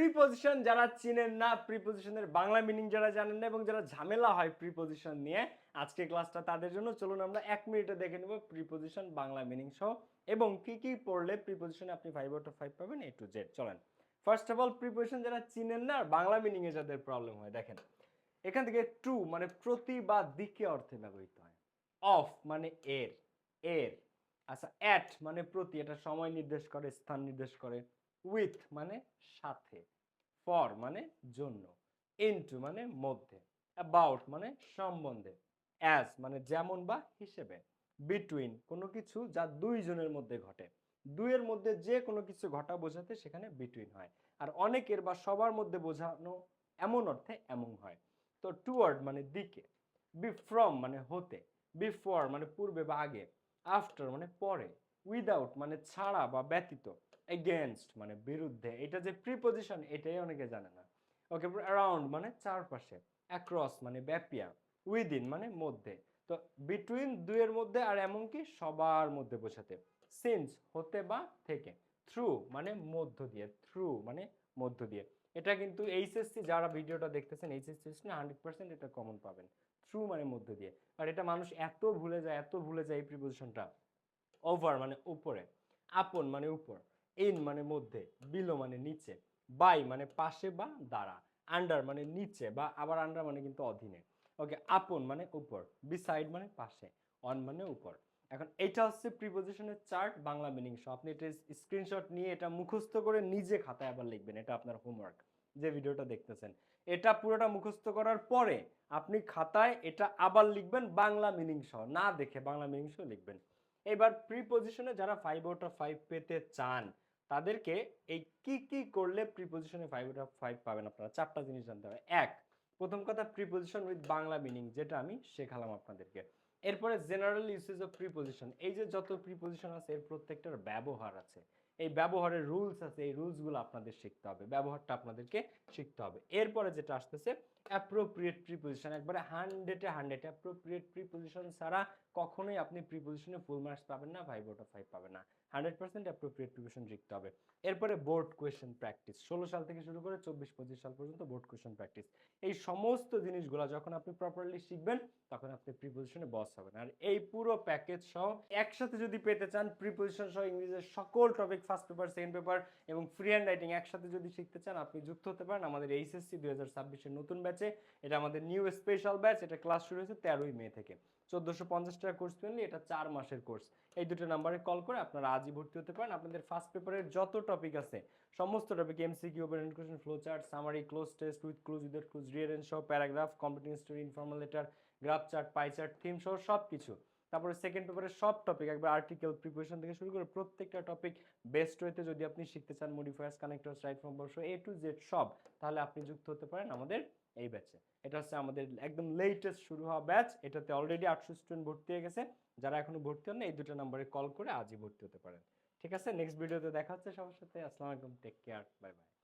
Preposition যারা চিনেন না প্রিপোজিশনের বাংলা মিনিং যারা জানেন না এবং যারা ঝামেলা হয় প্রিপোজিশন নিয়ে, আজকে ক্লাসটা তাদের জন্য চলুন আমরা এক মিনিটে দেখে নেব প্রিপোজিশন বাংলা মিনিং সহ এবং কি কি পড়লে প্রিপোজিশনে আপনি ফাইভ আউট অফ ফাইভ পাবেন এ টু জেড চলেন। ফার্স্ট অফ অল প্রিপোজিশন যারা চিনেন না বাংলা মিনিং এ যাদের প্রবলেম হয়, দেখেন। এখান থেকে টু মানে প্রতি বা দিকে অর্থে ব্যবহৃত হয়। অফ মানে এর এর। আচ্ছা অ্যাট মানে প্রতি, এটা সময় নির্দেশ করে, স্থান নির্দেশ করে। উইথ মানে সাথে ফর মানে জন্য ইনটু মানে মধ্যে অ্যাবাউট মানে সম্বন্ধে অ্যাজ মানে যেমন বা হিসেবে বিটুইন কোনো কিছু যা দুইজনের মধ্যে ঘটে, দুইয়ের মধ্যে যে কোনো কিছু ঘটা বোঝাতে সেখানে বিটুইন হয়, আর অনেকের বা সবার মধ্যে বোঝানো এমন অর্থে এমন হয়, তো টুয়ার্ড মানে দিকে বি ফ্রম মানে হতে বিফোর মানে পূর্বে বা আগে আফটার মানে পরে উইদাউট মানে ছাড়া বা ব্যতীত এগেনস্ট মানে বিরুদ্ধে, এটা যে প্রিপোজিশন এটাই অনেকে জানে না। ওকে অ্যারাউন্ড মানে চারপাশে অ্যাক্রস মানে ব্যাপিয়া উইদিন মানে মধ্যে। তো বিটুইন দুইয়ের মধ্যে আর এমনকি সবার মধ্যে বোঝাতে সিন্স হতে বা থেকে থ্রু মানে মধ্য দিয়ে থ্রু মানে মধ্য দিয়ে। এটা কিন্তু এইচএসসি যারা ভিডিওটা দেখতেছেন এইচএসসি না হান্ড্রেড পার্সেন্ট এটা কমন পাবেন। থ্রু মানে মধ্য দিয়ে। আর এটা মানুষ এত ভুলে যায়, এত ভুলে যায় এই প্রিপোজিশনটা ওভার মানে উপরে আপন মানে উপর। ইন মানে মধ্যে বিলো মানে নিচে বাই মানে পাশে বা দ্বারা আন্ডার মানে নিচে বা আবার আন্ডার মানে কিন্তু অধীনে। ওকে আপন মানে উপর বিসাইড মানে পাশে অন মানে উপর। এখন এটা হচ্ছে প্রিপোজিশনের চার্ট বাংলা মিনিং সহ। আপনি এটা স্ক্রিনশট নিয়ে এটা মুখস্থ করে নিজে খাতায় আবার লিখবেন, এটা আপনার হোমওয়ার্ক যে ভিডিওটা দেখতেছেন। এটা পুরোটা মুখস্থ করার পরে আপনি খাতায় এটা আবার লিখবেন, বাংলা মিনিং সহ। না দেখে বাংলা মিনিং সহ লিখবেন। এবার প্রিপোজিশনে যারা ফাইভ আউট অফ ফাইভ পেতে চান তাদেরকে এই কি কি করলে প্রিপোজিশনে ফাইভ আউট অফ ফাইভ পাবেন আপনারা? চারটা জিনিস জানতে হবে। এক, প্রথম কথা প্রিপোজিশন উইথ বাংলা মিনিং যেটা আমি শেখালাম আপনাদেরকে। এরপরে জেনারেল ইউসেজ অফ প্রিপোজিশন এই যে যত প্রিপোজিশন আছে, এর প্রত্যেকটার ব্যবহার আছে। এই ব্যবহারের রুলস আছে, এই রুলসগুলো আপনাদের শিখতে হবে, ব্যবহারটা আপনাদেরকে শিখতে হবে। এরপরে যেটা আসতেছে অ্যাপ্রোপ্রিয়েট প্রিপোজিশন একবারে হান্ড্রেডে হান্ড্রেড অ্যাপ্রোপ্রিয়েট প্রিপোজিশন ছাড়া কখনোই আপনি প্রিপোজিশনে ফুল মার্কস পাবেন না আউট অফ ফাইভ পাবেন না। হান্ড্রেড পার্সেন্ট অ্যাপ্রোপ্রিয়েট প্রিপোজিশন শিখতে হবে। এরপরে বোর্ড কোয়েশ্চেন প্র্যাকটিস ষোলো সাল থেকে শুরু করে চব্বিশ, পঁচিশ সাল পর্যন্ত বোর্ড কোয়েশ্চেন প্র্যাকটিস এই সমস্ত জিনিসগুলো যখন আপনি প্রপারলি শিখবেন, তখন আপনি প্রিপোজিশনে বস হবেন। আর এই পুরো প্যাকেজ সহ একসাথে যদি পেতে চান প্রিপোজিশন সহ ইংরেজির সকল topic first paper, second paper এবং ফ্রি হ্যান্ড রাইটিং একসাথে যদি শিখতে চান, আপনি যুক্ত হতে পারেন আমাদের এইচএসসি দুই হাজার ছাব্বিশের নতুন ব্যাচে। এটা আমাদের নিউ স্পেশাল ব্যাচ এটা ক্লাস শুরু হয়েছে তেরোই মে থেকে। চোদ্দোশো পঞ্চাশ টাকা কোর্স পেনলি এটা চার মাসের কোর্স এই দুটো নাম্বারে কল করে আপনারা আজই ভর্তি হতে পারেন। আপনাদের ফার্স্ট পেপারের যত টপিক আছে, সমস্ত topic MCQ open question flow chart summary cloze test with clues without clues rearrange সহ paragraph completing story informal letter graph chart pie chart theme সহ সব কিছু তারপরে সেকেন্ড পেপারের সব টপিক একবার আর্টিকেল প্রিপারেশন থেকে শুরু করে প্রত্যেকটা টপিক বেস্ট ওয়েতে যদি আপনি শিখতে চান মডিফায়ার্স কানেক্টরস রাইট ফ্রম বর্ষ এ টু জেড সব, তাহলে আপনি যুক্ত হতে পারেন আমাদের এই ব্যাচে এটা হচ্ছে আমাদের একদম লেটেস্ট শুরু হওয়া ব্যাচ এটাতে অলরেডি আটশো স্টুডেন্ট ভর্তি হয়ে গেছে। যারা এখনও ভর্তি হন এই দুটো নম্বরে কল করে আজই ভর্তি হতে পারেন। ঠিক আছে? নেক্সট ভিডিওতে দেখা হচ্ছে সবার সাথে। আসসালামু আলাইকুম টেক কেয়ার বাই বাই